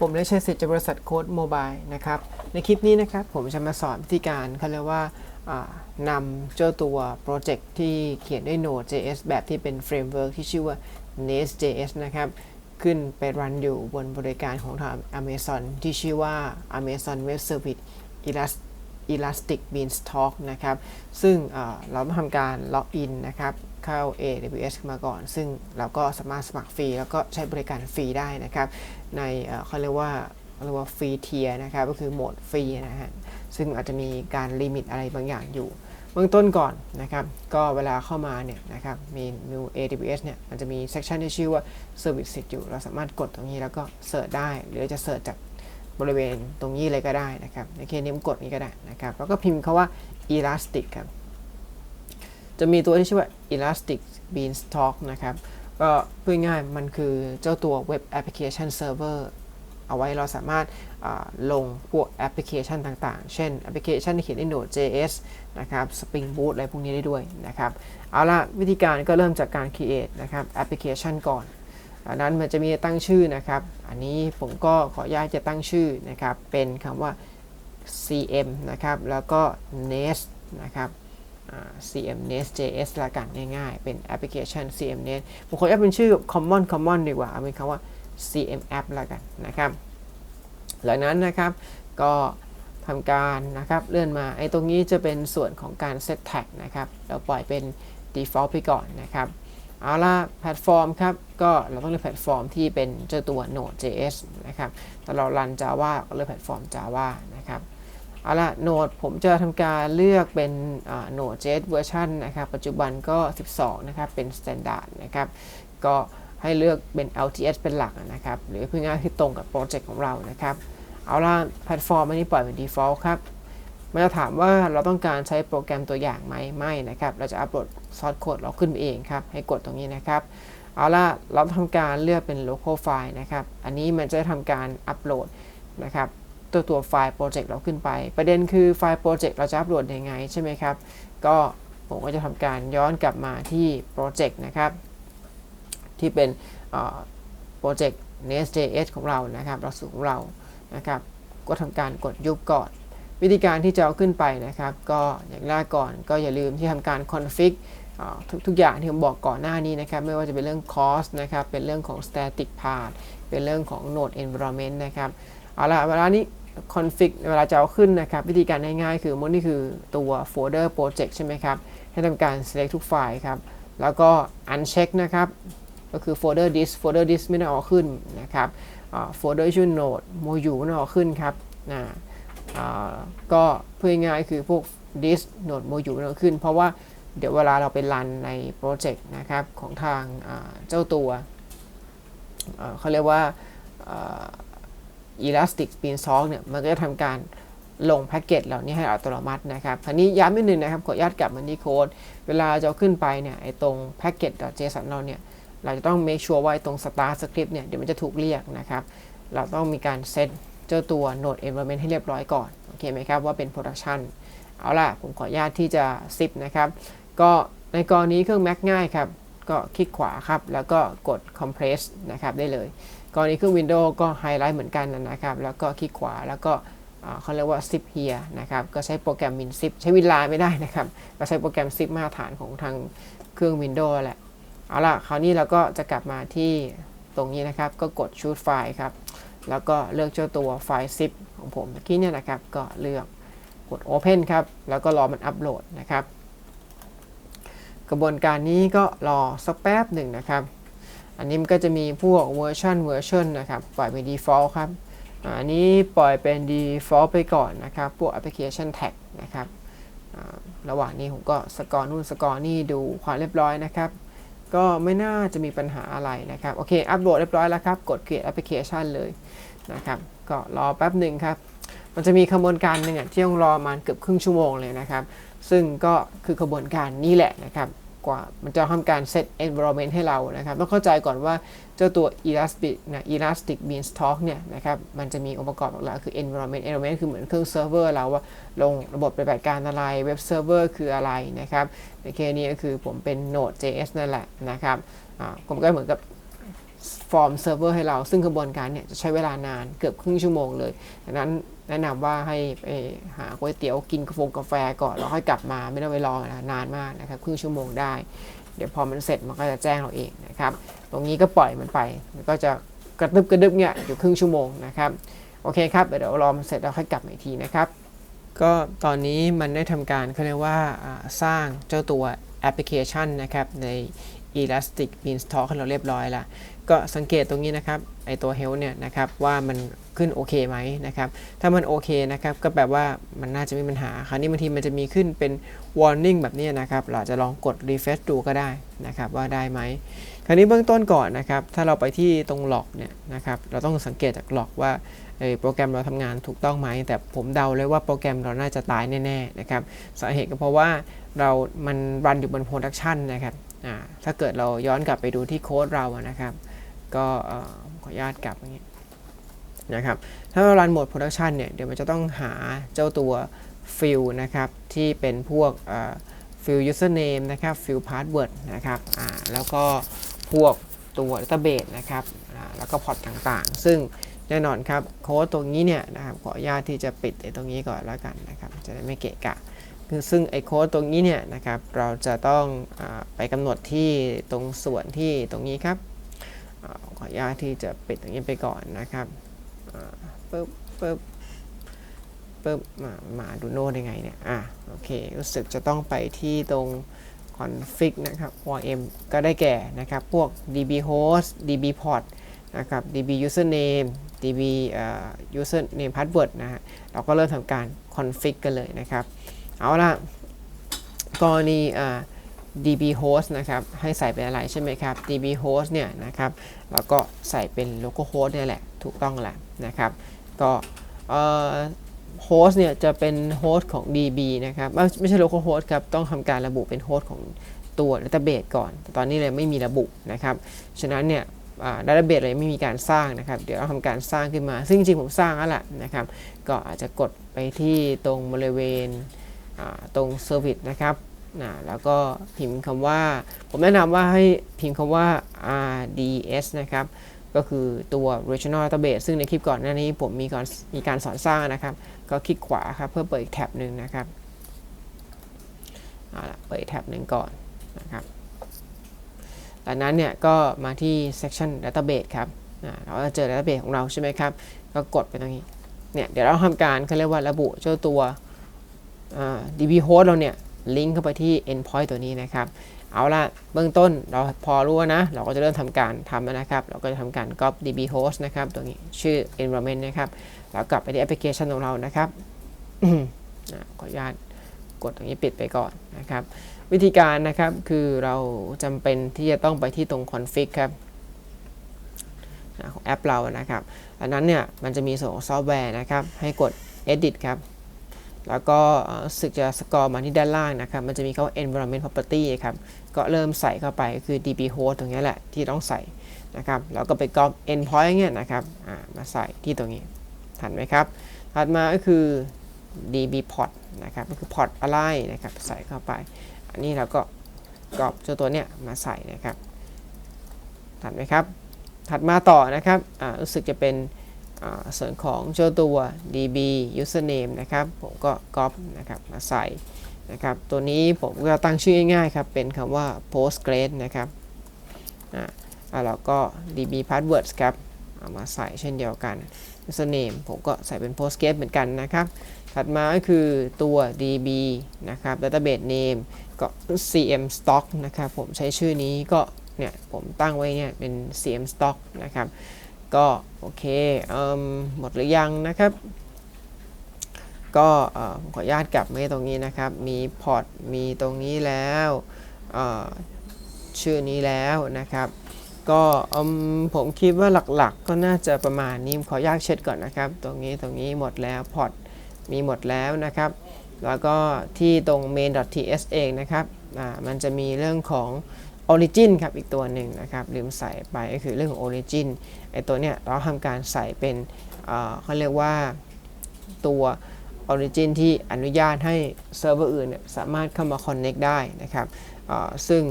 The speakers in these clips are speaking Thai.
ผมได้ใช้สิทธิ์จากบริษัทโค้ดโมบายนะครับ ในคลิปนี้นะครับผมจะมาสอนวิธีการเขาเรียกว่านำเจ้าตัวโปรเจกต์ที่เขียนด้วย Node.js แบบที่เป็นเฟรมเวิร์กที่ชื่อว่า Nest.js นะครับ ขึ้นไปรันอยู่บนบริการของทาง Amazon ที่ชื่อว่า Amazon Web Service Elastic Beanstalk นะครับ ซึ่งเราต้องทำการล็อกอินนะครับ เข้า AWS มาก่อน ซึ่งเราก็สามารถสมัครฟรี แล้วก็ใช้บริการฟรีได้นะครับ ในเขาเรียกว่าเรียกว่าฟรีเทียนะครับ ก็คือโหมดฟรีนะฮะ ซึ่งอาจจะมีการลิมิตอะไรบางอย่างอยู่เบื้องต้นก่อนนะครับ ก็เวลาเข้ามาเนี่ยนะครับ มี new AWS เนี่ย มันจะมี section ที่ชื่อว่า service อยู่ เราสามารถกดตรงนี้แล้วก็เสิร์ชได้ หรือจะเสิร์ชจากบริเวณตรงนี้เลยก็ได้นะครับ ในเคสนี้ผมกดนี้ก็ได้นะครับ แล้วก็พิมพ์คาว่า elastic ครับ จะมีตัวที่ชื่อว่า elastic beanstalk นะครับ ก็พูดง่ายมันคือเจ้าตัว web application server เอาไว้เราสามารถลงพวกแอปพลิเคชันต่างๆ เช่นแอปพลิเคชันที่เขียนใน Node.js นะครับ Spring Boot อะไรพวกนี้ได้ด้วยนะครับ เอาละวิธีการก็เริ่มจากการ create นะครับแอปพลิเคชันก่อนอันนั้นมันจะมีตั้งชื่อนะครับ อันนี้ผมก็ขออนุญาตจะตั้งชื่อนะครับ เป็นคำว่า cm นะครับ แล้วก็ nest นะครับ cm nest js ละกันง่ายๆ เป็นแอปพลิเคชัน cm nest ผมขออนุญาเป็นชื่อ common common ดีกว่า เอาเป็นคำว่า cm app ละกันนะครับหลังนั้นนะครับก็ทำการนะครับเลื่อนมาไอ้ตรงนี้จะเป็นส่วนของการ set tag นะครับเราปล่อยเป็น default ไปก่อนนะครับเอาละแพลตฟอร์มครับ ก็เราต้องเลือกแพลตฟอร์มที่เป็นเจ้าตัว Node.js นะครับแต่เรารัน Java ก็เลือกแพลตฟอร์ม Java นะครับ เอาละ Node ผมจะทำการเลือกเป็นอ่า Node.js เวอร์ชันนะครับ ปัจจุบันก็ 12 นะครับ เป็น Standard นะครับ ก็ให้เลือกเป็น LTS เป็นหลักนะครับ หรือเพื่อง่ายที่ตรงกับโปรเจกต์ของเรานะครับ เอาละแพลตฟอร์มอันนี้ปล่อยเป็น default ครับมันจะถามว่าเราต้องการใช้โปรแกรมตัวอย่างไหมไม่นะครับ เราจะอัปโหลดซอสโค้ดเราขึ้นเองครับ ให้กดตรงนี้นะครับ เอาละเราทำการเลือกเป็น local file นะครับ อันนี้มันจะทำการอัปโหลดนะครับ ตัวตัวไฟล์โปรเจกต์เราขึ้นไป ประเด็นคือไฟล์โปรเจกต์เราจะอัปโหลดยังไงใช่ไหมครับ ก็ผมก็จะทำการย้อนกลับมาที่โปรเจกต์นะครับ ที่เป็นโปรเจกต์ Nest.js ของเรานะครับเราสูตรของเรานะครับ ก็ทำการกดยุบก่อน วิธีการที่จะเอาขึ้นไปนะครับ ก็อย่างแรกก่อนก็อย่าลืมที่ทำการ config ทุกทุกอย่างที่ผมบอกก่อนหน้านี้นะครับ ไม่ว่าจะเป็นเรื่อง cost นะครับ เป็นเรื่องของ static path เป็นเรื่องของ node environment นะครับ เอาละเวลานี้ config เวลาจะเอาขึ้นนะครับ วิธีการง่ายๆ คือมันนี่คือตัว folder project ใช่ไหมครับ ให้ทำการ select ทุกไฟล์ครับ แล้วก็ uncheck นะครับ ก็คือ folder disk folder disk ไม่ได้เอาขึ้นนะครับโฟลเดอร์ชื่อ node mou ไม่ได้เอาขึ้นครับนะก็เพื่อง่ายคือพวก disk node mou ไม่ได้เอาขึ้น เพราะว่าเดี๋ยวเวลาเราไปรันในโปรเจกต์นะครับของทางเจ้าตัวเขาเรียกว่า Elastic Beanstalk เนี่ยมันก็จะทำการลงแพ็กเกจเหล่านี้ให้อัตโนมัตินะครับคราวนี้ย้ำนิดนึงนะครับขออนุญาตกลับมาที่โค้ดเวลาจะขึ้นไปเนี่ยไอ้ตรง package.json เราเนี่ยเราจะต้อง make sure ว่าไอ้ตรง start script เนี่ยเดี๋ยวมันจะถูกเรียกนะครับ เราต้องมีการเซตเจ้าตัว node environment ให้เรียบร้อยก่อนโอเคไหมครับว่าเป็น production เอาล่ะ ผมขออนุญาตที่จะ zip นะครับ ก็ในกรณีเครื่อง Mac ง่ายครับ ก็คลิกขวาครับ แล้วก็กด compress นะครับได้เลย กรณีเครื่อง Windows ก็ไฮไลท์เหมือนกันนะครับ แล้วก็คลิกขวาแล้วก็เขาเรียกว่า zip here นะครับ ก็ใช้โปรแกรม min zip ใช้วินลาไม่ได้นะครับ ก็ใช้โปรแกรม zip มาตรฐานของทางเครื่อง Windows แหละ เอาล่ะ คราวนี้เราก็จะกลับมาที่ตรงนี้นะครับ ก็กด choose file ครับ แล้วก็เลือกเจ้าตัวไฟล์ zip ของผมเมื่อกี้เนี่ยนะครับ ก็เลือกกด open ครับ แล้วก็รอมันอัปโหลดนะครับ กระบวนการนี้ก็รอสักแป๊บหนึ่งนะครับ อันนี้มันก็จะมีพวกเวอร์ชันเวอร์ชันนะครับ ปล่อยเป็น default ครับ อันนี้ปล่อยเป็น default ไปก่อนนะครับ พวก application tag นะครับ ระหว่างนี้ผมก็สกอร์นู่นสกอร์นี่ดูความเรียบร้อยนะครับ ก็ไม่น่าจะมีปัญหาอะไรนะครับ โอเค อัปโหลดเรียบร้อยแล้วครับ กด create application เลยนะครับ ก็รอแป๊บหนึ่งครับ มันจะมีขบวนการหนึ่งอะที่ต้องรอมาณเกือบครึ่งชั่วโมงเลยนะครับ ซึ่งก็คือขบวนการนี้แหละนะครับ กว่า มันจะทำการ set environment ให้เรานะครับ ต้องเข้าใจก่อนว่าเจ้าตัว elastic นะ elastic beanstalk เนี่ยนะครับ มันจะมีองค์ประกอบหลักคือ environment environment คือเหมือนเครื่องเซิร์ฟเวอร์เราว่าลงระบบปฏิบัติการอะไร เว็บเซิร์ฟเวอร์คืออะไรนะครับ ในเคสนี้ก็คือผมเป็น Node.js นั่นแหละนะครับอ่าผมก็เหมือนกับฟอร์มเซิร์ฟเวอร์ให้เรา ซึ่งกระบวนการเนี่ยจะใช้เวลานานเกือบครึ่งชั่วโมงเลยดังนั้น แนะนำว่าให้ไปหาก๋วยเตี๋ยวกินกาแฟกาแฟก่อนแล้วค่อยกลับมาไม่ต้องไปรอนะนานมากนะครับครึ่งชั่วโมงได้ เดี๋ยวพอมันเสร็จมันก็จะแจ้งเราเองนะครับ ตรงนี้ก็ปล่อยมันไปมันก็จะกระตึบกระดึบเนี่ยอยู่ครึ่งชั่วโมงนะครับโอเคครับเดี๋ยวรอมันเสร็จแล้วค่อยกลับมาอีกทีนะครับ ก็ตอนนี้มันได้ทำการเขาเรียกว่าสร้างเจ้าตัวแอปพลิเคชันนะครับใน Elastic Beanstalk เราเรียบร้อยล้ว ก็สังเกตตรงนี้นะครับไอตัว Health เนี่ยนะครับว่ามันขึ้นโอเคไหมนะครับถ้ามันโอเคนะครับก็แปลว่ามันน่าจะไม่มีปัญหาคราวนี้บางทีมันจะมีขึ้นเป็น warning แบบนี้นะครับเราจะลองกด refresh ดูก็ได้นะครับว่าได้ไหมคราวนี้เบื้องต้นก่อนนะครับถ้าเราไปที่ตรงหลอกเนี่ยนะครับเราต้องสังเกตจากหลอกว่าเอ่อโปรแกรมเราทำงานถูกต้องไหม แต่ผมเดาเลยว่าโปรแกรมเราน่าจะตายแน่ๆนะครับสาเหตุก็เพราะว่าเรามันรันอยู่บนโปรดักชันนะครับอ่าถ้าเกิดเราย้อนกลับไปดูที่โค้ดเราอะนะครับ ก็ขออนุญาตกลับอย่างนี้ยนะครับถ้าเรารันโหมดโปรดักชันเนี่ยเดี๋ยวมันจะต้องหาเจ้าตัวฟิลนะครับที่เป็นพวกฟิล username นะครับฟิล password นะครับแล้วก็พวกตัว database นะครับแล้วก็พอร์ตต่างๆ ซึ่งแน่นอนครับโค้ดตรงนี้เนี่ยนะครับขออนุญาตที่จะปิดไอ้ตรงนี้ก่อนแล้วกันนะครับจะได้ไม่เกะกะคือซึ่งไอ้โค้ดตรงนี้เนี่ยนะครับเราจะต้องอไปกำหนดที่ตรงส่วนที่ตรงนี้ครับ ขออนุญาตที่จะปิดตรงนี้ไปก่อนนะครับปึ๊บปึ๊บปึ๊บมามาดูโน้ตยังไงเนี่ย อะ โอเค รู้สึกจะต้องไปที่ตรง config นะครับ ORM ก็ได้แก่นะครับ พวก db host db port นะครับ db username db อ่า username password นะฮะ เราก็เริ่มทำการ config กันเลยนะครับ เอาละกรณีอ่า db host นะครับ ให้ใส่เป็นอะไรใช่ไหมครับ db host เนี่ยนะครับ แล้วก็ใส่เป็น localhost เนี่ยแหละ ถูกต้องแหละนะครับ ก็เอ่อ host เนี่ยจะเป็น host ของ db นะครับไม่ไม่ใช่ localhost ครับ ต้องทำการระบุเป็น host ของตัว database ก่อน แต่ตอนนี้เลยไม่มีระบุนะครับ ฉะนั้นเนี่ยดัตเตอร์เบสเลยไม่มีการสร้างนะครับ เดี๋ยวเราทำการสร้างขึ้นมา ซึ่งจริงผมสร้างแล้วแหละนะครับ ก็อาจจะกดไปที่ตรงบริเวณตรง Service นะครับ นะแล้วก็พิมพ์คำว่า ผมแนะนำว่าให้พิมพ์คำว่า RDS นะครับ ก็คือตัว Regional Database ซึ่งในคลิปก่อนหน้านี้ผมมีการมีการสอนสร้างนะครับ ก็คลิกขวาครับเพื่อเปิดแท็บหนึ่งนะครับเอาละเปิดแท็บหนึ่งก่อนนะครับจากนั้นเนี่ยก็มาที่ Section Database ครับเราจะเจอ Database ของเราใช่ไหมครับ ก็กดไปตรงนี้ เนี่ยเดี๋ยวเราทำการเขาเรียกว่าระบุเจ้าตัว db host เราเนี่ย ลิงก์เข้าไปที่ endpoint ตัวนี้นะครับ เอาละเบื้องต้นเราพอรู้นะ เราก็จะเริ่มทำการทำแล้วนะครับ เราก็จะทำการ copy db host นะครับ ตัวนี้ชื่อ environment นะครับ แล้วกลับไปที่แอปพลิเคชันของเรานะครับขออนุญาตกดตรงนี้ปิดไปก่อนนะครับ วิธีการนะครับคือเราจำเป็นที่จะต้องไปที่ตรง config ครับของแอปเรานะครับ อันนั้นเนี่ยมันจะมีส่วนของซอฟต์แวร์นะครับ ให้กด edit ครับ แล้วก็รู้สึกจะสกอร์มาที่ด้านล่างนะครับ มันจะมีคำว่า environment property ครับ ก็เริ่มใส่เข้าไปก็คือ db host ตรงนี้แหละที่ต้องใส่นะครับ แล้วก็ไปก๊อป endpoint เนี่ยนะครับมาใส่ที่ตรงนี้ ทันไหมครับ ถัดมาก็คือ db port นะครับ ก็คือ port อะไรนะครับ ใส่เข้าไป อันนี้เราก็ก๊อปเจ้าตัวเนี้ยมาใส่นะครับ ทันไหมครับ ถัดมาต่อนะครับ รู้สึกจะเป็น ส่วนของเจ้าตัว db username นะครับ ผมก็ copy นะครับมาใส่นะครับ ตัวนี้ผมก็ตั้งชื่อง่ายๆครับ เป็นคำว่า postgrade นะครับอ่าแล้วก็ db passwords ครับ เอามาใส่เช่นเดียวกัน username ผมก็ใส่เป็น postgrade เหมือนกันนะครับ ถัดมาก็คือตัว db นะครับ database name ก็ cm stock นะครับ ผมใช้ชื่อนี้ก็เนี่ยผมตั้งไว้เนี่ยเป็น cm stock นะครับ ก็โอเคเอมหมดหรือยังนะครับ ก็ขออนุญาตกลับมาตรงนี้นะครับ มีพอร์ตมีตรงนี้แล้วชื่อนี้แล้วนะครับก็ผมคิดว่าหลักๆ ก็น่าจะประมาณนี้ขออนุญาตเช็ดก่อนนะครับ ตรงนี้ตรงนี้หมดแล้วพอร์ตมีหมดแล้วนะครับ แล้วก็ที่ตรง main.ts เองนะครับมันจะมีเรื่องของ origin ครับอีกตัวหนึ่งนะครับลืมใส่ไปก็คือเรื่องของ origin ไอตัวเนี้ยเราทำการใส่เป็นเขาเรียกว่าตัว origin ที่อนุญาตให้เซิร์ฟเวอร์อื่นเนี่ยสามารถเข้ามา connect ได้นะครับซึ่ง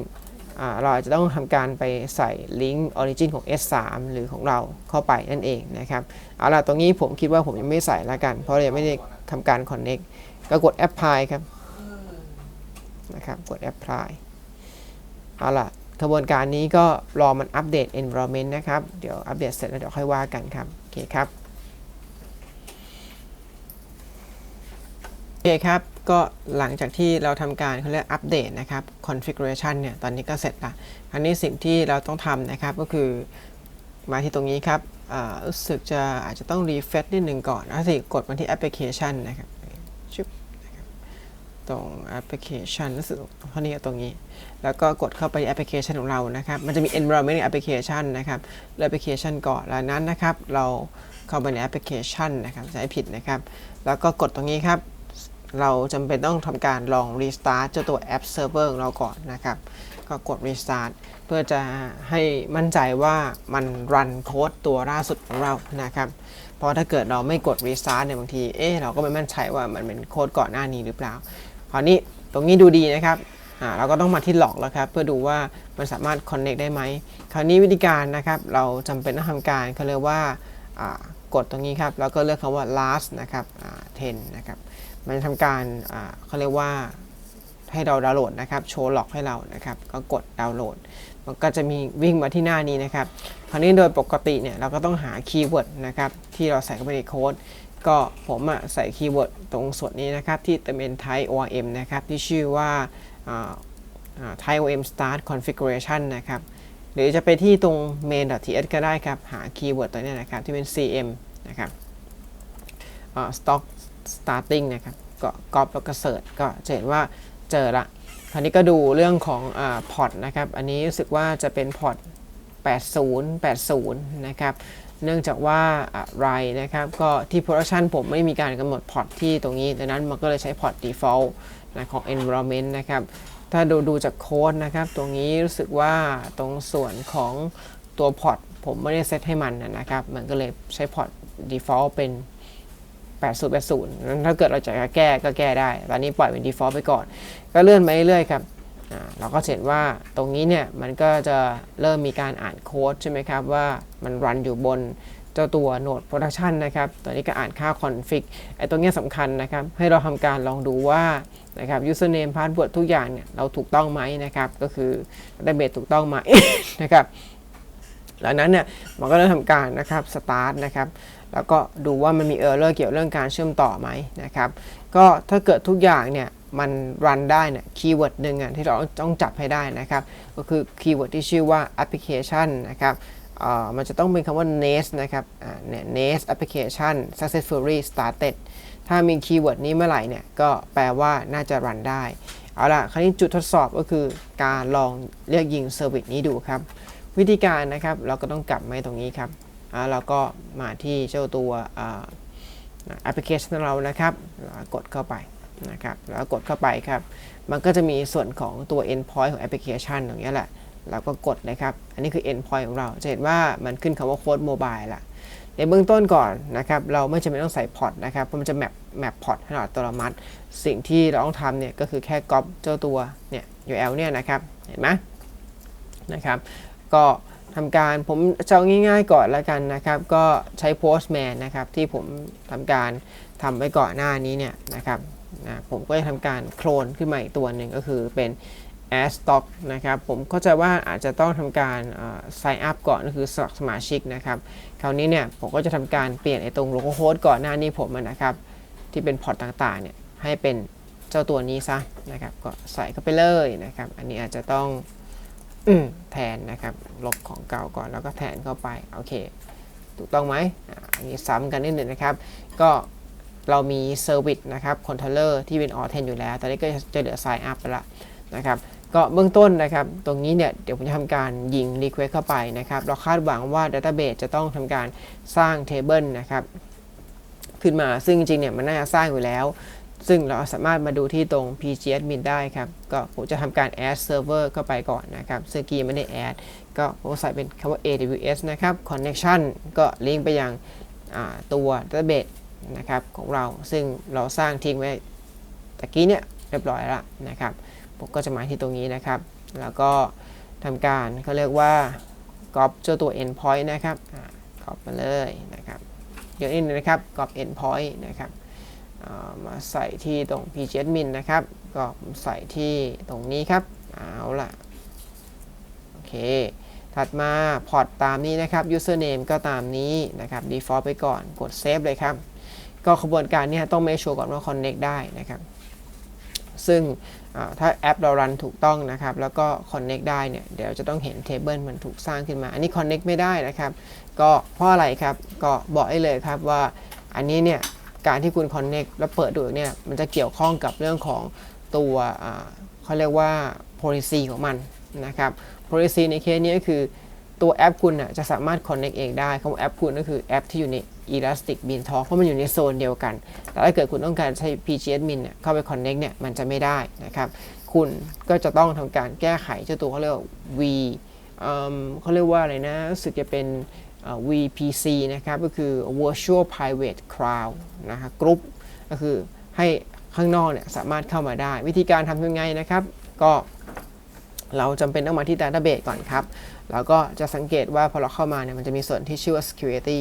อ่าเราอาจจะต้องทำการไปใส่ลิงก์ origin ของ S3 หรือของเราเข้าไปนั่นเองนะครับเอาล่ะตรงนี้ผมคิดว่าผมยังไม่ใส่ละกัน เพราะยังไม่ได้ทำการ connect ก็กด apply ครับนะครับกด apply เอาล่ะกระบวนการนี้ก็รอมันอัปเดต environment นะครับ เดี๋ยวอัปเดตเสร็จแล้วเดี๋ยวค่อยว่ากันครับ โอเคครับ โอเคครับ ก็หลังจากที่เราทำการเขาเรียกอัปเดตนะครับ configuration เนี่ย ตอนนี้ก็เสร็จละ อันนี้สิ่งที่เราต้องทำนะครับก็คือมาที่ตรงนี้ครับอ่ารู้สึกจะอาจจะต้อง refresh นิดหนึ่งก่อนแล้วสิกดมาที่ application นะครับชึบนะครับตรง application รู้สึกเท่านี้กับตรงนี้ แล้วก็กดเข้าไปแอปพลิเคชันของเรานะครับ มันจะมี environment application นะครับเลือกแอปพลิเคชันก่อนแล้วนั้นนะครับ เราเข้าไปในแอปพลิเคชันนะครับจะให้ผิดนะครับ แล้วก็กดตรงนี้ครับ เราจำเป็นต้องทำการลอง restart เจ้าตัว app server ของเราก่อนนะครับ ก็กด restart เพื่อจะให้มั่นใจว่ามันรันโค้ดตัวล่าสุดของเรานะครับเพราะถ้าเกิดเราไม่กด restart เนี่ยบางที เอ๊ะ เราก็ไม่มั่นใจว่ามันเป็นโค้ดก่อนหน้านี้หรือเปล่า คราวนี้ตรงนี้ดูดีนะครับ เราก็ต้องมาที่หลอกแล้วครับเพื่อดูว่ามันสามารถ connect ได้ไหมคราวนี้วิธีการนะครับเราจำเป็นต้องทำการเขาเรียกว่ากดตรงนี้ครับแล้วก็เลือกคำว่า last นะครับอ่า10นะครับมันจะทำการอ่าเขาเรียกว่าให้เราดาวน์โหลดนะครับโชว์หลอกให้เรานะครับก็กดดาวน์โหลด มันก็จะมีวิ่งมาที่หน้านี้นะครับคราวนี้โดยปกติเนี่ยเราก็ต้องหาคีย์เวิร์ดนะครับที่เราใส่เข้าไปในโค้ดก็ผมอะใส่คีย์เวิร์ดตรงส่วนนี้นะครับที่เป็น type ORM นะครับที่ชื่อว่า อ่าอ่า type ORM start configuration นะครับ หรือจะไปที่ตรง main.ts ก็ได้ครับ หาคีย์เวิร์ดตัวนี้นะครับ ที่เป็น cm นะครับ stock starting นะครับ ก็ก๊อปแล้วก็เสิร์ชก็จะเห็นว่าเจอละ คราวนี้ก็ดูเรื่องของพอร์ตนะครับ อันนี้รู้สึกว่าจะเป็นพอร์ต8080 นะครับ เนื่องจากว่าอะไรนะครับ ก็ที่ production ผมไม่มีการกำหนดพอร์ตที่ตรงนี้ ดังนั้นมันก็เลยใช้พอร์ต default นะของ environment นะครับ ถ้าดูดูจากโค้ดนะครับ ตรงนี้รู้สึกว่าตรงส่วนของตัวพอร์ตผมไม่ได้เซตให้มันนะครับ มันก็เลยใช้พอร์ต default เป็น 8080นั้นถ้าเกิดเราจะแก้ก็แก้ได้ ตอนนี้ปล่อยเป็น default ไปก่อน ก็เลื่อนไปเรื่อยๆครับเราก็เห็นว่าตรงนี้เนี่ยมันก็จะเริ่มมีการอ่านโค้ดใช่ไหมครับ ว่ามันรันอยู่บนเจ้าตัว Node Production นะครับ ตอนนี้ก็อ่านค่า config ไอ้ตรงนี้สำคัญนะครับ ให้เราทำการลองดูว่า นะครับ username password ทุกอย่างเนี่ยเราถูกต้องไหมนะครับ ก็คือ database ถูกต้องไหมนะครับหลังนั้นเนี่ยมันก็เริ่มทำการนะครับ start นะครับแล้วก็ดูว่ามันมี error เรอร์เกี่ยวเรื่องการเชื่อมต่อไหมนะครับก็ถ้าเกิดทุกอย่างเนี่ยมันรันได้เนี่ยคีย์เวิร์ดหนึ่งอะที่เราต้องจับให้ได้นะครับ ก็คือคีย์เวิร์ดที่ชื่อว่า application นะครับเอ่อมันจะต้องเป็นคำว่า nest นะครับอ่าเนี่ย nest application successfully started ถ้ามีคีย์เวิร์ดนี้เมื่อไหร่เนี่ยก็แปลว่าน่าจะรันได้ เอาล่ะคราวนี้จุดทดสอบก็คือการลองเรียกยิงเซอร์วิสนี้ดูครับ วิธีการนะครับเราก็ต้องกลับมาตรงนี้ครับอ่าเราก็มาที่เจ้าตัวแอปพลิเคชันเรานะครับกดเข้าไปนะครับแล้วกดเข้าไปครับ มันก็จะมีส่วนของตัว endpoint ของแอปพลิเคชันอย่างนี้ยแหละเราก็กดนะครับ อันนี้คือ endpoint ของเรา จะเห็นว่ามันขึ้นคำว่าโค้ดโมบายละ ในเบื้องต้นก่อนนะครับเราไม่จำเป็นต้องใส่พอร์ตนะครับเพราะมันจะแมปแมปพอร์ตให้เราอัตโนมัติ สิ่งที่เราต้องทำเนี่ยก็คือแค่ก๊อปเจ้าตัวเนี่ย URL เนี่ยนะครับเห็นไหมนะครับก็ทำการผมจะเอาง่ายๆก่อนแล้วกันนะครับ ก็ใช้ Postman นะครับที่ผมทำการทำไว้ก่อนหน้านี้เนี่ยนะครับนะผมก็จะทำการโคลนขึ้นมาอีกตัวหนึ่งก็คือเป็น a d stock นะครับผมเข้าใจว่าอาจจะต้องทำการ sign up ก่อนก็คือสมัครสมาชิกนะครับคราวนี้เนี่ยผมก็จะทำการเปลี่ยนไอ้ตรงโลโก้โค้ดก่อนหน้านี้ผมนะครับ ที่เป็นพอร์ตต่างๆเนี่ยให้เป็นเจ้าตัวนี้ซะนะครับ ก็ใส่เข้าไปเลยนะครับ อันนี้อาจจะต้องอแทนนะครับ ลบของเก่าก่อนแล้วก็แทนเข้าไปโอเค ถูกต้องไหมอันนี้ซ้ำกันนิดหนึ่งนะครับ ก็เรามีเซอร์วิสนะครับคอนโทรลเลอร์ที่เป็นออเทนอยู่แล้วตอนนี้ก็จะเหลือ sign up ไปละนะครับ ก็เบื้องต้นนะครับ ตรงนี้เนี่ยเดี๋ยวผมจะทำการยิง request เข้าไปนะครับ เราคาดหวังว่า database จะต้องทำการสร้าง table นะครับ ขึ้นมาซึ่งจริงๆเนี่ยมันน่าจะสร้างอยู่แล้ว ซึ่งเราสามารถมาดูที่ตรง pgadmin ได้ครับ ก็ผมจะทำการ add server เข้าไปก่อนนะครับซึ่งกี้ไม่ได้ add ก็ผมใส่เป็นคำว่า aws นะครับ connection ก็ลิงก์ไปยังตัว database นะครับของเราซึ่งเราสร้างทิ้งไว้ตะกี้เนี่ยเรียบร้อยแล้วนะครับ ผมก็จะมาที่ตรงนี้นะครับ แล้วก็ทำการเขาเรียกว่า copy เจ้าตัว endpoint นะครับ copy มาเลยนะครับเดี๋ยวนี้นะครับ copy endpoint นะครับมาใส่ที่ตรง pgadmin นะครับ ก็ใส่ที่ตรงนี้ครับ เอาล่ะ โอเค ถัดมาพอร์ตตามนี้นะครับ username ก็ตามนี้นะครับ default ไปก่อน กด save เลยครับ ก็ขบวนการนี้ต้อง make sure ก่อนว่า connect ได้นะครับ ซึ่งถ้าแอปเรารันถูกต้องนะครับ แล้วก็ connect ได้เนี่ย เดี๋ยวจะต้องเห็น table มันถูกสร้างขึ้นมา อันนี้ connect ไม่ได้นะครับ ก็เพราะอะไรครับ ก็บอกให้เลยครับว่าอันนี้เนี่ย การที่คุณ connect แล้วเปิดดูเนี่ย มันจะเกี่ยวข้องกับเรื่องของตัวเขาเรียกว่า policy ของมันนะครับ policy ในเคสนี้ก็คือตัวแอปคุณน่ะจะสามารถ connect เองได้คำว่าแอปคุณก็คือแอปที่อยู่ใน Elastic Bean Talk เพราะมันอยู่ในโซนเดียวกัน แต่ถ้าเกิดคุณต้องการใช้ PGAdmin เนี่ยเข้าไป connect เนี่ยมันจะไม่ได้นะครับ คุณก็จะต้องทำการแก้ไขเจ้าตัวเขาเรียกว่า V เขาเรียกว่าอะไรนะรู้สึกจะเป็น VPC นะครับ ก็คือ Virtual Private Cloud นะครับกรุ๊ปก็คือให้ข้างนอกเนี่ยสามารถเข้ามาได้ วิธีการทำยังไงนะครับ ก็เราจำเป็นต้องมาที่ Database ก่อนครับ แล้วก็จะสังเกตว่าพอเราเข้ามาเนี่ยมันจะมีส่วนที่ชื่อว่า Security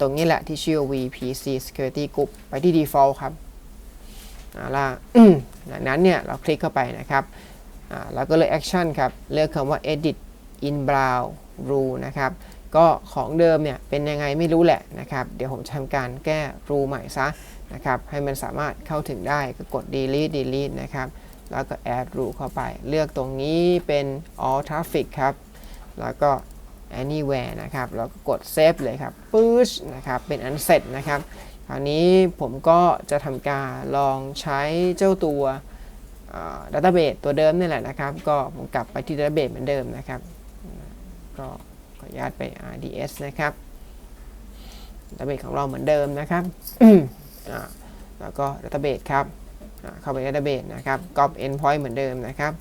ตรงนี้แหละที่ชื่อ VPC Security Group ไปที่ Default ครับเอาล่ะจากนั้นเนี่ยเราคลิกเข้าไปนะครับแล้วก็เลย Action ครับเลือกคำว่า Edit in Brown Rule นะครับก็ของเดิมเนี่ยเป็นยังไงไม่รู้แหละนะครับ เดี๋ยวผมทำการแก้ rule ใหม่ซะนะครับให้มันสามารถเข้าถึงได้ก็กด delete delete นะครับ แล้วก็ add rule เข้าไป เลือกตรงนี้เป็น all traffic ครับ แล้วก็ anywhere นะครับแล้วก็กด save เลยครับปื๊ดนะครับเป็นอันเสร็จนะครับคราวนี้ผมก็จะทำการลองใช้เจ้าตัว database ตัวเดิมนี่แหละนะครับ ก็ผมกลับไปที่ database เหมือนเดิมนะครับ ก็ขออนุญาตไป RDS นะครับ database ของเราเหมือนเดิมนะครับแล้วก็ database ครับเข้าไป database นะครับ copy endpoint เหมือนเดิมนะครับ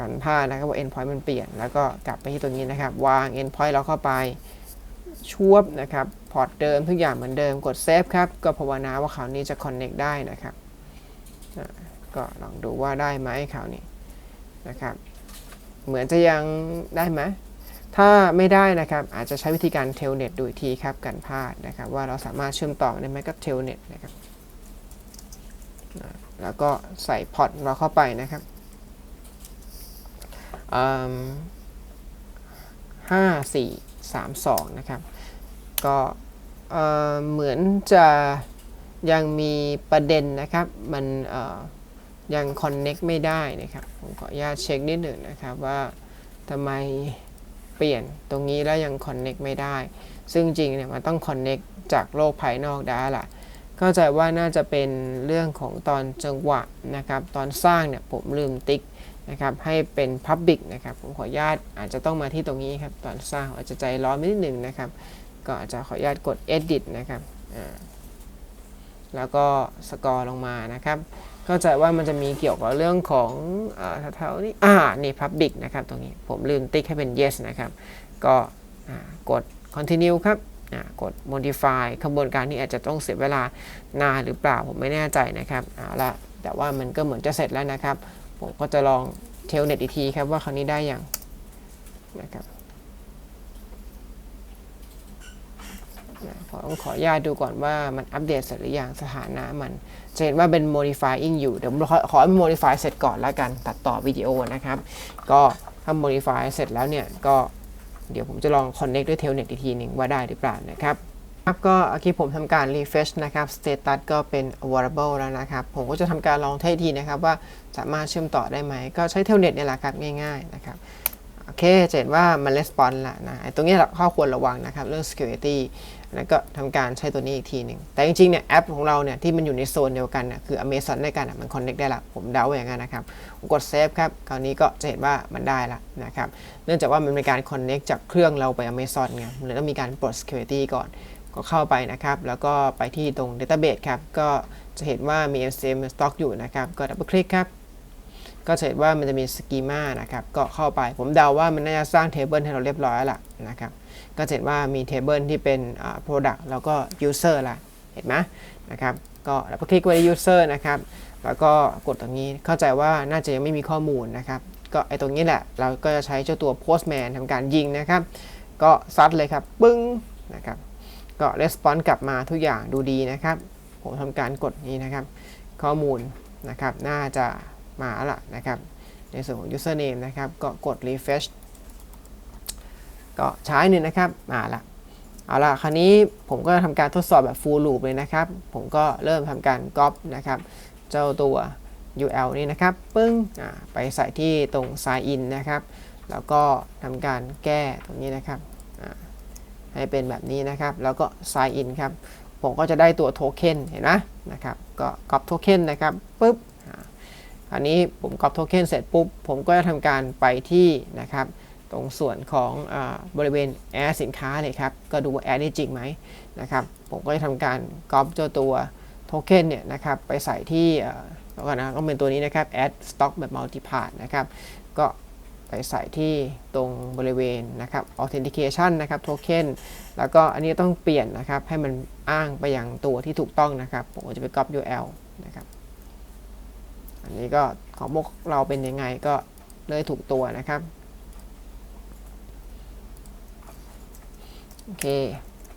กันพลาดนะครับว่า endpoint มันเปลี่ยน แล้วก็กลับไปที่ตรงนี้นะครับ วาง endpoint เราเข้าไปชวบนะครับ พอร์ตเดิมทุกอย่างเหมือนเดิมกด save ครับ ก็ภาวนาว่าคราวนี้จะ connect ได้นะครับก็ลองดูว่าได้ไหมคราวนี้นะครับ เหมือนจะยังได้ไหมถ้าไม่ได้นะครับ อาจจะใช้วิธีการ telnet ดูอีกทีครับกันพลาดนะครับ ว่าเราสามารถเชื่อมต่อได้ไหมกับ telnet นะครับแล้วก็ใส่พอร์ตเราเข้าไปนะครับ ห้าสี่สามสองนะครับ ก็เหมือนจะยังมีประเด็นนะครับ มันยังคอนเน็กไม่ได้นะครับ ผมขออนุญาตเช็คนิดหนึ่งนะครับว่าทำไมเปลี่ยนตรงนี้แล้วยังคอนเน็กไม่ได้ ซึ่งจริงเนี่ยมันต้องคอนเน็กจากโลกภายนอกได้ละเข้าใจว่าน่าจะเป็นเรื่องของตอนจังหวะนะครับ ตอนสร้างเนี่ยผมลืมติ๊ก นะครับให้เป็น Public นะครับผมขออนุญาตอาจจะต้องมาที่ตรงนี้ครับตอนสร้างอาจจะใจร้อนนิดหนึ่งนะครับ ก็อาจจะขออนุญาตกด Edit นะครับแล้วก็สกอร์ลงมานะครับเข้าใจว่ามันจะมีเกี่ยวกับเรื่องของแถวๆนี้อ่านี่ Public นะครับตรงนี้ผมลืมติ๊กให้เป็น Yes นะครับก็กด Continue ครับกด Modify ขบวนการนี้อาจจะต้องเสียเวลานานหรือเปล่าผมไม่แน่ใจนะครับเอาละแต่ว่ามันก็เหมือนจะเสร็จแล้วนะครับ ผมก็จะลองเทลเน็ตอีกทีครับว่าคราวนี้ได้อย่างนะครับผมขออนุญาตดูก่อนว่ามันอัปเดตเสร็จหรือยังสถานะมันจะเห็นว่าเป็น modifying อยู่ เดี๋ยวขอขอให้ modify เสร็จก่อนแล้วกัน ตัดต่อวิดีโอนะครับ ก็ถ้า modify เสร็จแล้วเนี่ย ก็เดี๋ยวผมจะลอง connect ด้วย telnet อีกทีหนึ่งว่าได้หรือเปล่านะครับ ครับก็เมื่อกี้ผมทำการ refresh นะครับ status ก็เป็น available แล้วนะครับ ผมก็จะทำการลองเทสทีนะครับว่าสามารถเชื่อมต่อได้ไหม ก็ใช้ telnet เนี่ยแหละครับง่าย ๆ นะครับ โอเคจะเห็นว่ามัน response ละนะตรงนี้ข้อควรระวังนะครับ เรื่อง security แล้วก็ทำการใช้ตัวนี้อีกทีหนึ่ง แต่จริงๆเนี่ยแอปของเราเนี่ยที่มันอยู่ในโซนเดียวกันน่ะคือ Amazon ด้วยกันมัน connect ได้ละผมเดาอย่างนั้นนะครับผมกด save ครับคราวนี้ก็จะเห็นว่ามันได้ละนะครับ เนื่องจากว่ามันเป็นการ connect จากเครื่องเราไป Amazon ไงมันเลยต้องมีการปลด security ก่อน ก็เข้าไปนะครับ แล้วก็ไปที่ตรง Database ครับ ก็จะเห็นว่ามี SCM stock อยู่นะครับ ก็ดับเบิลคลิกครับ ก็จะเห็นว่ามันจะมีสกีมานะครับ ก็เข้าไป ผมเดาว่ามันน่าจะสร้างเทเบิลให้เราเรียบร้อยแล้วนะครับ ก็จะเห็นว่ามีเทเบิลที่เป็น product แล้วก็ user ละเห็นไหมนะครับ ก็ดับเบิลคลิกไว้ที่ user นะครับ แล้วก็กดตรงนี้ เข้าใจว่าน่าจะยังไม่มีข้อมูลนะครับ ก็ไอตรงนี้แหละ เราก็จะใช้เจ้าตัว postman ทำการยิงนะครับ ก็ซัดเลยครับ ปึ้งนะครับ ก็ response กลับมาทุกอย่างดูดีนะครับ ผมทำการกดนี้นะครับ ข้อมูลนะครับ น่าจะมาละนะครับ ในส่วนของ username นะครับ ก็กด refresh ก็ใช้หนึ่งนะครับ มาละเอาละคราวนี้ผมก็ทำการทดสอบแบบ full loop เลยนะครับ ผมก็เริ่มทำการ copy นะครับ เจ้าตัว UL นี่นะครับ ปึ้งไปใส่ที่ตรง sign in นะครับ แล้วก็ทำการแก้ตรงนี้นะครับ ให้เป็นแบบนี้นะครับ แล้วก็ sign in ครับ ผมก็จะได้ตัวโทเค็นเห็นไหมนะครับ ก็ก๊อปโทเค็นนะครับปุ๊บอันนี้ผมก๊อปโทเค็นเสร็จปุ๊บ ผมก็จะทำการไปที่นะครับ ตรงส่วนของอบริเวณแอดสินค้าเลยครับ ก็ดูว่าแอดได้จริงไหมนะครับ ผมก็จะทำการก๊อปเจ้าตัวโทเค็นเนี่ยนะครับ ไปใส่ที่แล้วกันนะต้องเป็นตัวนี้นะครับ add stock แบบ multipart นะครับ ก็ ไปใส่ที่ตรงบริเวณนะครับ authentication นะครับ token แล้วก็อันนี้ต้องเปลี่ยนนะครับ ให้มันอ้างไปยังตัวที่ถูกต้องนะครับ ผมจะไป copy URL นะครับ อันนี้ก็ของพวกเราเป็นยังไงก็เลยถูกตัวนะครับ โอเค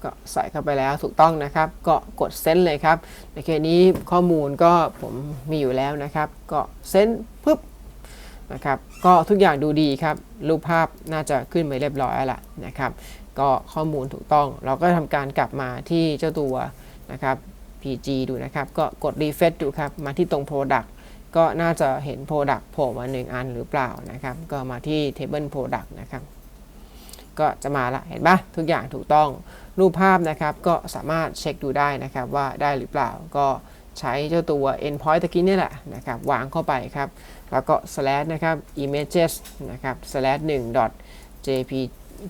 ก็ใส่เข้าไปแล้วถูกต้องนะครับ ก็กดเซ็นเลยครับ ในเคสนี้ข้อมูลก็ผมมีอยู่แล้วนะครับ ก็เซ็นปึ๊บ นะครับ ก็ทุกอย่างดูดีครับ รูปภาพน่าจะขึ้นไปเรียบร้อยแล้วนะครับ ก็ข้อมูลถูกต้อง เราก็ทำการกลับมาที่เจ้าตัวนะครับ PG ดูนะครับ ก็กด refresh ดูครับ มาที่ตรง product ก็น่าจะเห็น product โผล่มาหนึ่งอันหรือเปล่านะครับ ก็มาที่ table product นะครับ ก็จะมาละ เห็นปะทุกอย่างถูกต้อง รูปภาพนะครับ ก็สามารถเช็คดูได้นะครับว่าได้หรือเปล่า ก็ ใช้เจ้าตัว endpoint ตะกี้นี่แหละนะครับวางเข้าไปครับ แล้วก็ slash นะครับ images นะครับ slash 1 jp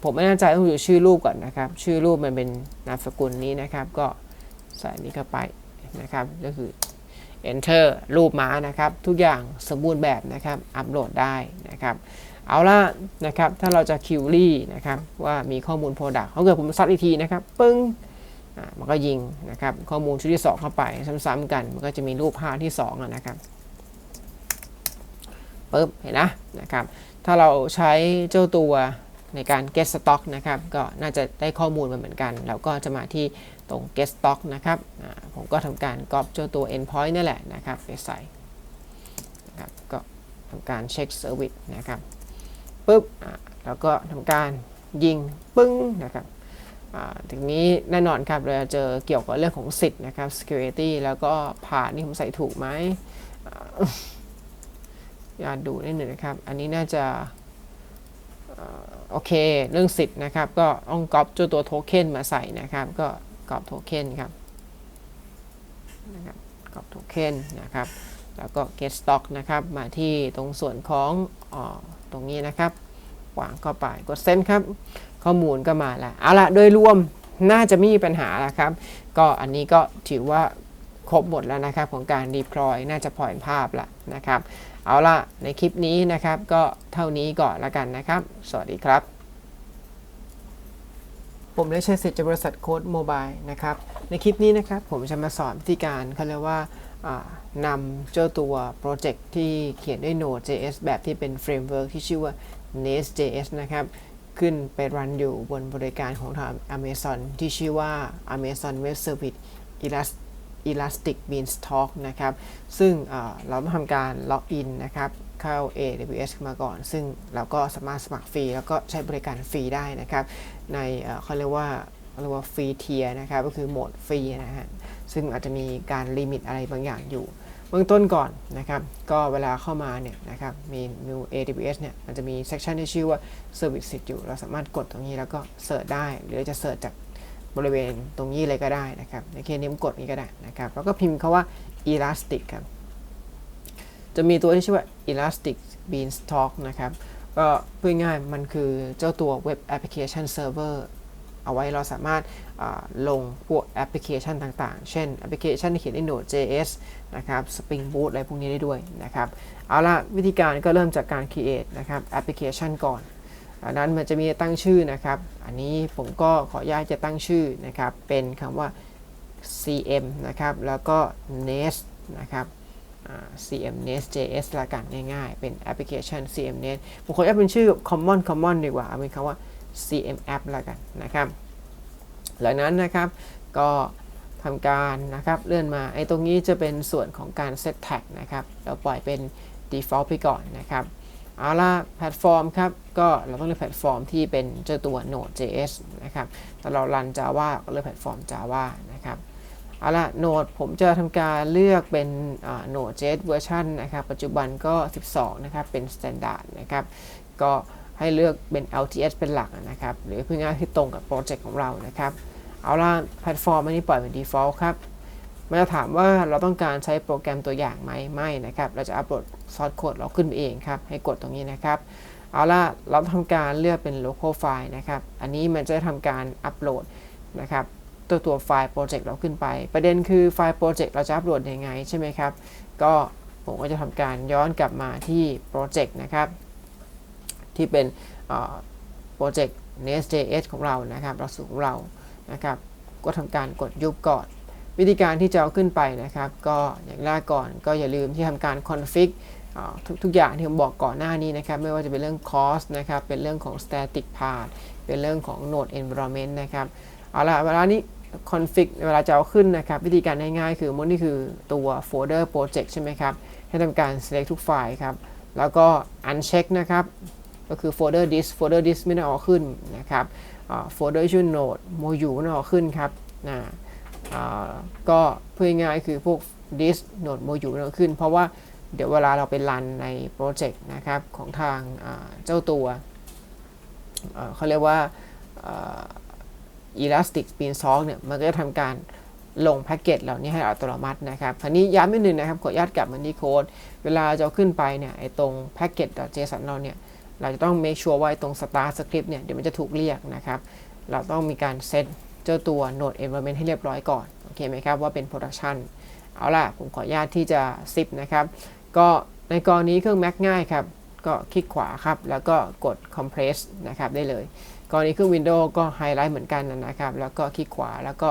ผมไม่แน่ใจต้องดูชื่อรูปก่อนนะครับ ชื่อรูปมันเป็นนามสกุลนี้นะครับ ก็ใส่นี้เข้าไปนะครับ ก็คือ enter รูปม้านะครับ ทุกอย่างสมบูรณ์แบบนะครับ อัปโหลดได้นะครับ เอาละนะครับ ถ้าเราจะคิวรี่นะครับ ว่ามีข้อมูล Product เขาเกิดผมซัดอีกทีนะครับ ปึ้ง มันก็ยิงนะครับข้อมูลชุดที่ 2 เข้าไปซ้ำๆกันมันก็จะมีรูปภาพที่2นะครับปึ๊บเห็นนะนะครับถ้าเราใช้เจ้าตัวในการ get stock นะครับก็น่าจะได้ข้อมูลมาเหมือนกันแล้วก็จะมาที่ตรง get stock นะครับผมก็ทำการก๊อปเจ้าตัว endpoint นี่แหละนะครับไปใส่นะครับก็ทำการเช็ค service นะครับปุ๊บแล้วก็ทำการยิงปึ้งนะครับ ถึงนี้แน่นอนครับเราจะเจอเกี่ยวกับเรื่องของสิทธิ์นะครับ security แล้วก็ผ่านนี่ผมใส่ถูกไหมอย่าดูนิดหนึ่งนะครับ อันนี้น่าจะโอเค เรื่องสิทธิ์นะครับ ก็ต้องก๊อปเจ้าตัวโทเค็นมาใส่นะครับ ก็ก๊อปโทเค็นครับนะครับก๊อปโทเค็นนะครับ แล้วก็ get stock นะครับ มาที่ตรงส่วนของอตรงนี้นะครับวางเข้าไปกดเซ็นครับ ข้อมูลก็มาแล้วเอาละโดยรวมน่าจะไม่มีปัญหาแล้วครับ ก็อันนี้ก็ถือว่าครบหมดแล้วนะครับของการ deploy น่าจะปล่อยภาพละนะครับ เอาละในคลิปนี้นะครับ ก็เท่านี้ก่อนละกันนะครับ สวัสดีครับ ผมได้ใช้สิทธิ์จากบริษัทโค้ดโมบายนะครับ ในคลิปนี้นะครับ ผมจะมาสอนวิธีการเขาเรียกว่านำเจ้าตัวโปรเจกต์ที่เขียนด้วย Node.js แบบที่เป็นเฟรมเวิร์กที่ชื่อว่า Nest.js นะครับ ขึ้นไปรันอยู่บนบริการของทาง Amazon ที่ชื่อว่า Amazon Web Service Elastic Beanstalk นะครับ ซึ่งเราต้องทำการล็อกอินนะครับ เข้า AWS มาก่อน ซึ่งเราก็สามารถสมัครฟรี แล้วก็ใช้บริการฟรีได้นะครับ ในเขาเรียกว่าเรียกว่าฟรีเทียนะครับ ก็คือโหมดฟรีนะฮะ ซึ่งอาจจะมีการลิมิตอะไรบางอย่างอยู่ เบื้องต้นก่อนนะครับ ก็เวลาเข้ามาเนี่ยนะครับมี new AWS เนี่ยมันจะมี section ที่ชื่อว่า service Set อยู่ เราสามารถกดตรงนี้แล้วก็เสิร์ชได้ หรือจะเสิร์ชจากบริเวณตรงนี้เลยก็ได้นะครับในเคสนี้ผมกดนี้ก็ได้นะครับ แล้วก็พิมพ์คาว่า elastic ครับจะมีตัวที่ชื่อว่า elastic beanstalk นะครับก็พูดง่ายมันคือเจ้าตัว web application server เอาไว้เราสามารถลงพวก แอปพลิเคชันต่างๆ เช่นแอปพลิเคชันที่เขียนใน Node.js นะครับ Spring Boot อะไรพวกนี้ได้ด้วยนะครับ เอาละวิธีการก็เริ่มจากการ create นะครับแอปพลิเคชันก่อนอันนั้นมันจะมีตั้งชื่อนะครับ อันนี้ผมก็ขออนุญาตจะตั้งชื่อนะครับ เป็นคำว่า cm นะครับ แล้วก็ nest นะครับ CM Nest JS ละกันง่ายๆ เป็นแอปพลิเคชัน CM Nest ผมขออนุญาตเป็นชื่อ common common ดีกว่า เอาเป็นคำว่า CM App ละกันนะครับ หลังนั้นนะครับ ก็ทำการนะครับเลื่อนมาไอ้ตรงนี้จะเป็นส่วนของการ set tag นะครับเราปล่อยเป็น default ไปก่อนนะครับเอาละแพลตฟอร์มครับก็เราต้องเลือกแพลตฟอร์มที่เป็นเจ้าตัว Node.js นะครับถ้าเรารัน Java ก็เลือกแพลตฟอร์ม Java นะครับเอาละ Node ผมจะทำการเลือกเป็น Node.js เวอร์ชันนะครับปัจจุบันก็ 12 นะครับเป็น Standard นะครับก็ให้เลือกเป็น LTS เป็นหลักนะครับ หรือเพื่อง่ายที่ตรงกับโปรเจกต์ของเรานะครับ เอาล่ะแพลตฟอร์มอันนี้ปล่อยเป็น default ครับ มันจะถามว่าเราต้องการใช้โปรแกรมตัวอย่างไหมไม่นะครับ เราจะอัปโหลดซอสโค้ดเราขึ้นไปเองครับ ให้กดตรงนี้นะครับ เอาล่ะเราทำการเลือกเป็น local file นะครับ อันนี้มันจะทำการอัปโหลดนะครับตัวตัวไฟล์โปรเจกต์เราขึ้นไป ประเด็นคือไฟล์โปรเจกต์เราจะอัปโหลดยังไงใช่ไหมครับ ก็ผมก็จะทำการย้อนกลับมาที่โปรเจกต์นะครับ ที่เป็นโปรเจกต์ Nest.js ของเรานะครับเราสูตรของเรา นะครับ ก็ทำการกดยุบก่อน วิธีการที่จะเอาขึ้นไปนะครับ ก็อย่างแรกก่อนก็อย่าลืมที่ทำการ config ทุกทุกอย่างที่ผมบอกก่อนหน้านี้นะครับ ไม่ว่าจะเป็นเรื่อง cost นะครับ เป็นเรื่องของ static path เป็นเรื่องของ node environment นะครับ เอาละเวลานี้ config เวลาจะเอาขึ้นนะครับ วิธีการง่ายๆ คือมันนี่คือตัว folder project ใช่ไหมครับ ให้ทำการ select ทุกไฟล์ครับ แล้วก็ uncheck นะครับ ก็คือ folder disk folder disk ไม่ได้เอาขึ้นนะครับ โฟลเดอร์ชื่อ node module นั่นเอขึ้นครับนะก็พื่อง่ายคือพวก disk node module นั่นเอขึ้น เพราะว่าเดี๋ยวเวลาเราไปรันในโปรเจกต์นะครับของทางเจ้าตัวเขาเรียกว่า Elastic Beanstalk เนี่ยมันก็จะทำการลงแพ็กเกจเหล่านี้ให้อัตโนมัตินะครับคราวนี้ย้ำนิดนึงนะครับขออนุญาตกลับมาที่โค้ด เวลาจะขึ้นไปเนี่ยไอ้ตรง package.json เราเนี่ย เราจะต้อง make sure ว่าตรง start script เนี่ยเดี๋ยวมันจะถูกเรียกนะครับ เราต้องมีการเซตเจ้าตัว node environment ให้เรียบร้อยก่อนโอเคไหมครับว่าเป็น production เอาล่ะ ผมขออนุญาตที่จะ zip นะครับ ก็ในกรณีเครื่อง Mac ง่ายครับ ก็คลิกขวาครับ แล้วก็กด compress นะครับได้เลย กรณีเครื่อง Windows ก็ไฮไลท์เหมือนกันนะครับ แล้วก็คลิกขวาแล้วก็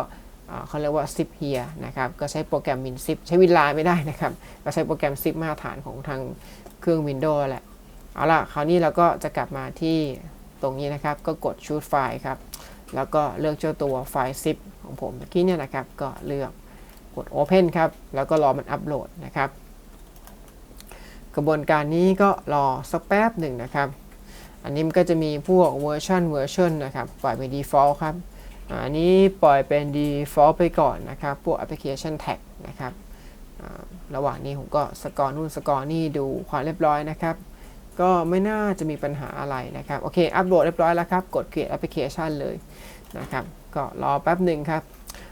เขาเรียกว่า zip here นะครับ ก็ใช้โปรแกรม min zip ใช้วินไลน์ไม่ได้นะครับก็ใช้โปรแกรม zip มาตรฐานของทางเครื่อง Windows แหละ เอาล่ะคราวนี้เราก็จะกลับมาที่ตรงนี้นะครับ ก็กด choose file ครับ แล้วก็เลือกเจ้าตัวไฟล์ zip ของผมเมื่อกี้เนี่ยนะครับ ก็เลือกกด open ครับ แล้วก็รอมันอัปโหลดนะครับ กระบวนการนี้ก็รอสักแป๊บหนึ่งนะครับ อันนี้มันก็จะมีพวกเวอร์ชันเวอร์ชันนะครับ ปล่อยเป็น default ครับ อันนี้ปล่อยเป็น default ไปก่อนนะครับ พวก application tag นะครับ ระหว่างนี้ผมก็สกอร์นู่นสกอร์นี่ดูความเรียบร้อยนะครับ ก็ไม่น่าจะมีปัญหาอะไรนะครับ โอเค อัปโหลดเรียบร้อยแล้วครับ กด create application เลยนะครับ ก็รอแป๊บหนึ่งครับ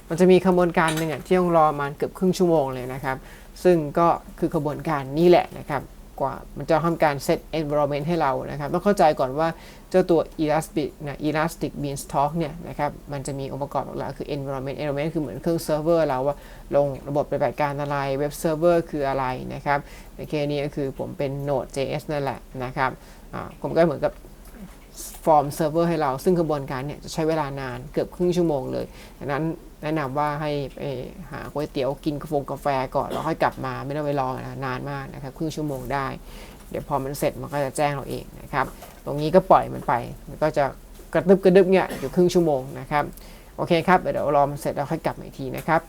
มันจะมีขบวนการหนึ่งที่ต้องรอมาเกือบครึ่งชั่วโมงเลยนะครับ ซึ่งก็คือขบวนการนี้แหละนะครับ กว่า มันจะทำการ set environment ให้เรานะครับ ต้องเข้าใจก่อนว่าเจ้าตัว elastic นะ elastic beanstalk เนี่ยนะครับ มันจะมีองค์ประกอบหลักๆคือ environment environment คือเหมือนเครื่องเซิร์ฟเวอร์เราว่าลงระบบปฏิบัติการอะไร เว็บเซิร์ฟเวอร์คืออะไรนะครับ ในเคสนี้ก็คือผมเป็น Node.js นั่นแหละนะครับผมก็เหมือนกับฟอร์มเซิร์ฟเวอร์ให้เรา ซึ่งกระบวนการเนี่ยจะใช้เวลานานเกือบครึ่งชั่วโมงเลยดังนั้น แนะนำว่าให้ไปหาก๋วยเตี๋ยวกินกระฟกาแฟก่อนแล้วค่อยกลับมาไม่ต้องไปรอนานมากนะครับครึ่งชั่วโมงได้ เดี๋ยวพอมันเสร็จมันก็จะแจ้งเราเองนะครับ ตรงนี้ก็ปล่อยมันไป มันก็จะกระดึบกระดึบเนี่ยอยู่ครึ่งชั่วโมงนะครับ โอเคครับ เดี๋ยวรอมันเสร็จแล้วค่อยกลับมาอีกทีนะครับ